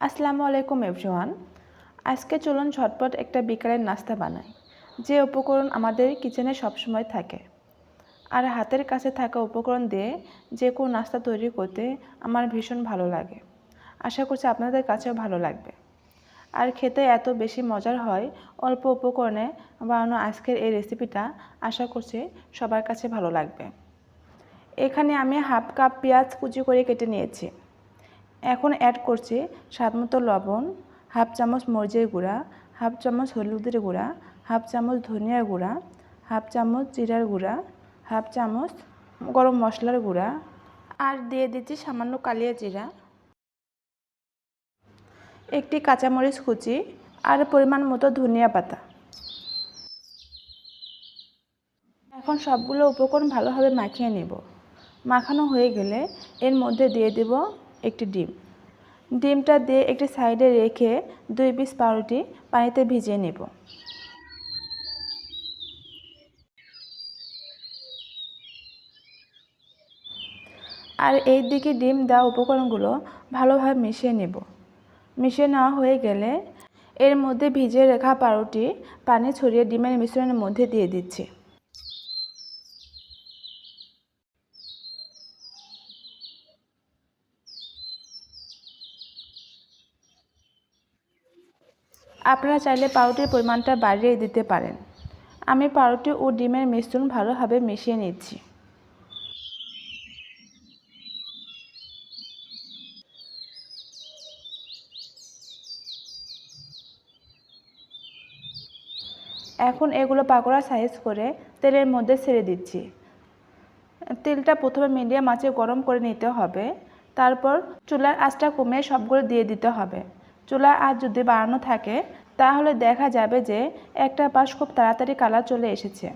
আসসালামু আলাইকুম এভরিওয়ান। আজকে চলুন ঝটপট একটা বিকালের নাস্তা বানাই, যে উপকরণ আমাদের কিচেনে সবসময় থাকে। আর হাতের কাছে থাকা উপকরণ দিয়ে যে কোনো নাস্তা তৈরি করতে আমার ভীষণ ভালো লাগে। আশা করছি আপনাদের কাছেও ভালো লাগবে। আর খেতে এত বেশি মজার হয়, অল্প উপকরণে বানানো আজকের এই রেসিপিটা আশা করছি সবার কাছে ভালো লাগবে। এখানে আমি হাফ কাপ পেঁয়াজ কুচি করে কেটে নিয়েছি। এখন অ্যাড করছি স্বাদমতো লবণ হাফ চামচ মরিচের গুঁড়া হাফ চামচ হলুদের গুঁড়া হাফ চামচ ধনিয়ার গুঁড়া হাফ চামচ জিরার গুঁড়া হাফ চামচ গরম মশলার গুঁড়া আর দিয়ে দিচ্ছি সামান্য কালিয়া জিরা। একটি কাঁচামরিচ কুচি আর পরিমাণ মতো ধনিয়া পাতা। এখন সবগুলো উপকরণ ভালোভাবে মাখিয়ে নেব। মাখানো হয়ে গেলে এর মধ্যে দিয়ে দেব একটি ডিম। ডিমটা দিয়ে একটি সাইডে রেখে দুই পিস পাউরুটি পানিতে ভিজিয়ে নেব। আর এই দিকে ডিম দেওয়া উপকরণগুলো ভালোভাবে মিশিয়ে নেব। মিশিয়ে নেওয়া হয়ে গেলে এর মধ্যে ভিজিয়ে রাখা পাউরুটি পানি ছড়িয়ে ডিমের মিশ্রণের মধ্যে দিয়ে দিচ্ছি। আপনারা চাইলে পাউরুটির পরিমাণটা বাড়িয়ে দিতে পারেন। আমি পাউরুটি ও ডিমের মিশ্রণ ভালোভাবে মিশিয়ে নিচ্ছি। এখন এগুলো পাকোড়া সাইজ করে তেলের মধ্যে ছেড়ে দিচ্ছি। তেলটা প্রথমে মিডিয়াম আঁচে গরম করে নিতে হবে। তারপর চুলার আঁচটা কমিয়ে সবগুলো দিয়ে দিতে হবে। চুলার আঁচ যদি বাড়ানো থাকে, তাহলে দেখা যাবে যে একটা পাশ খুব তাড়াতাড়ি কালার চলে এসেছে।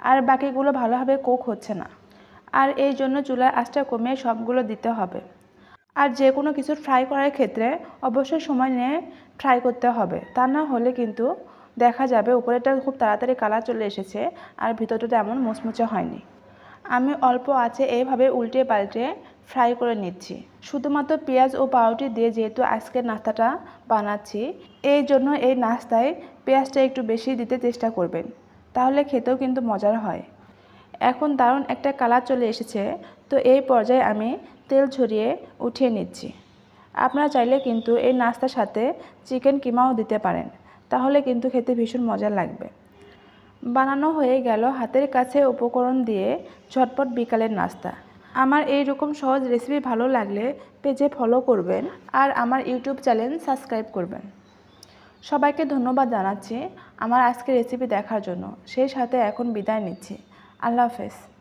আর বাকিগুলো ভালোভাবে কোক হচ্ছে না। আর এই জন্য চুলার আঁচটা কমিয়ে সবগুলো দিতে হবে। আর যে কোনো কিছু ফ্রাই করার ক্ষেত্রে অবশ্যই সময় নিয়ে ফ্রাই করতে হবে। তা না হলে কিন্তু দেখা যাবে উপরেটা খুব তাড়াতাড়ি কালার চলে এসেছে আর ভিতরটা তেমন মুচমুচে হয়নি। আমি অল্প আছে এইভাবে উল্টে পাল্টে ফ্রাই করে নিচ্ছি। শুধুমাত্র পেঁয়াজ ও পাউরুটি দিয়ে যেহেতু আজকের নাস্তাটা বানাচ্ছি, এই জন্য এই নাস্তায় পেঁয়াজটা একটু বেশি দিতে চেষ্টা করবেন। তাহলে খেতেও কিন্তু মজার হয়। এখন দারুণ একটা কালার চলে এসেছে, তো এই পর্যায়ে আমি তেল ছড়িয়ে উঠিয়ে নিচ্ছি। আপনারা চাইলে কিন্তু এই নাস্তার সাথে চিকেন কিমাও দিতে পারেন, তাহলে কিন্তু খেতে ভীষণ মজা লাগবে। বানানো হয়ে গেল হাতের কাছে উপকরণ দিয়ে ঝটপট বিকালের নাস্তা। আমার এই রকম সহজ রেসিপি ভালো লাগলে পেজে ফলো করবেন আর আমার ইউটিউব চ্যানেল সাবস্ক্রাইব করবেন। সবাইকে ধন্যবাদ জানাচ্ছি আমার আজকে রেসিপি দেখার জন্য। সেই সাথে এখন বিদায় নিচ্ছি। আল্লাহ হাফেজ।